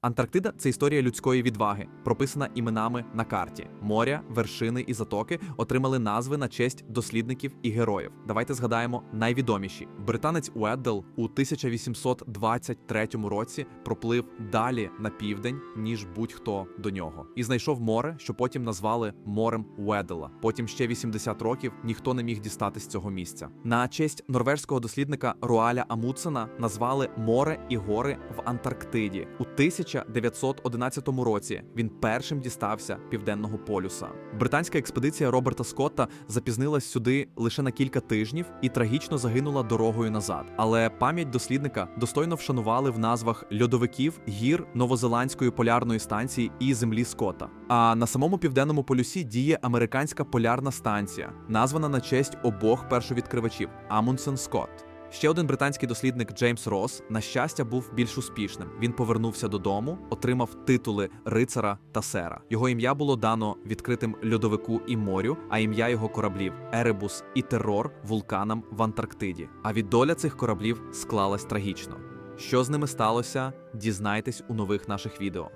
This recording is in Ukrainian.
Антарктида це історія людської відваги, прописана іменами на карті. Моря, вершини і затоки отримали назви на честь дослідників і героїв. Давайте згадаємо найвідоміші. Британець Уеддел у 1823 році проплив далі на південь, ніж будь-хто до нього, і знайшов море, що потім назвали морем Уеддела. Потім ще 80 років ніхто не міг дістати з цього місця. На честь норвежського дослідника Руаля Амутсена назвали море і гори в Антарктиді. У 1911 році він першим дістався південного полюса. Британська експедиція Роберта Скотта запізнилась сюди лише на кілька тижнів і трагічно загинула дорогою назад. Але пам'ять дослідника достойно вшанували в назвах льодовиків гір Новозеландської полярної станції і землі Скотта. А на самому південному полюсі діє американська полярна станція, названа на честь обох першовідкривачів Амундсен Скотт. Ще один британський дослідник Джеймс Росс, на щастя, був більш успішним. Він повернувся додому, отримав титули рицара та сера. Його ім'я було дано відкритим льодовику і морю, а ім'я його кораблів Еребус і Террор вулканам в Антарктиді. А від доля цих кораблів склалась трагічно. Що з ними сталося? Дізнайтесь у нових наших відео.